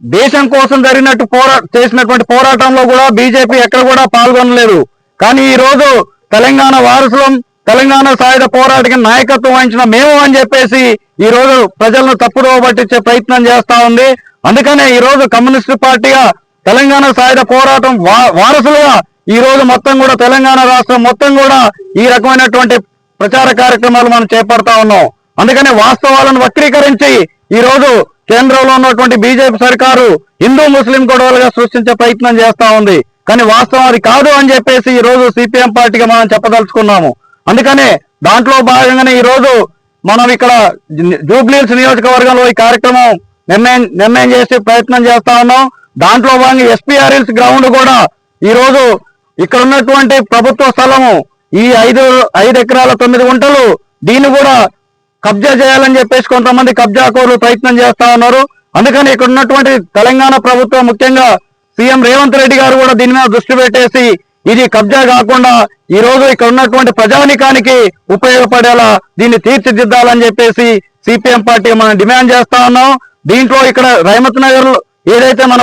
దేశం కోసం జరిగినట్టు పోరా చేసినటువంటి పోరాటంలో కూడా బీజేపీ ఎక్కడ కూడా పాల్గొనలేదు. కానీ ఈ రోజు తెలంగాణ వారసులం తెలంగాణ సాయుధ పోరాటకి నాయకత్వం వహించిన మేము అని చెప్పేసి ఈ రోజు ప్రజలను తప్పుదోవ పట్టించే ప్రయత్నం చేస్తా ఉంది. అందుకనే ఈ రోజు కమ్యూనిస్టు పార్టీగా తెలంగాణ సాయుధ పోరాటం వా- వారసులుగా ఈ రోజు మొత్తం కూడా తెలంగాణ రాష్ట్రం మొత్తం కూడా ఈ రకమైనటువంటి ప్రచార కార్యక్రమాలు మనం చేపడతా ఉన్నాం. అందుకనే వాస్తవాలను వక్రీకరించి ఈ రోజు కేంద్రంలో ఉన్నటువంటి బీజేపీ సర్కారు హిందూ ముస్లిం గొడవలుగా సృష్టించే ప్రయత్నం చేస్తా ఉంది. కానీ వాస్తవం అది కాదు అని చెప్పేసి ఈ రోజు సిపిఎం పార్టీగా మనం చెప్పదలుచుకున్నాము. అందుకనే దాంట్లో భాగంగానే ఈ రోజు మనం ఇక్కడ జూబ్లీహిల్స్ నియోజకవర్గంలో ఈ కార్యక్రమం నిర్ణయం నిర్ణయం చేసే ప్రయత్నం చేస్తా ఉన్నాం. దాంట్లో భాగంగా ఎస్పీఆర్ఎల్స్ గ్రౌండ్ కూడా ఈ రోజు ఇక్కడ ఉన్నటువంటి ప్రభుత్వ స్థలము ఈ ఐదు ఐదు ఎకరాల తొమ్మిది గుంటలు దీన్ని కూడా కబ్జా చేయాలని చెప్పేసి కొంతమంది కబ్జాకోరులు ప్రయత్నం చేస్తా ఉన్నారు. అందుకని ఇక్కడ ఉన్నటువంటి తెలంగాణ ప్రభుత్వం ముఖ్యంగా సీఎం రేవంత్ రెడ్డి గారు కూడా దీని మీద దృష్టి పెట్టేసి ఇది కబ్జా కాకుండా ఈ రోజు ఇక్కడ ఉన్నటువంటి ప్రజానికానికి ఉపయోగపడేలా దీన్ని తీర్చిదిద్దాలని చెప్పేసి సిపిఎం పార్టీ మనం డిమాండ్ చేస్తా ఉన్నాం. దీంట్లో ఇక్కడ రైమత్ నగర్ ఏదైతే మన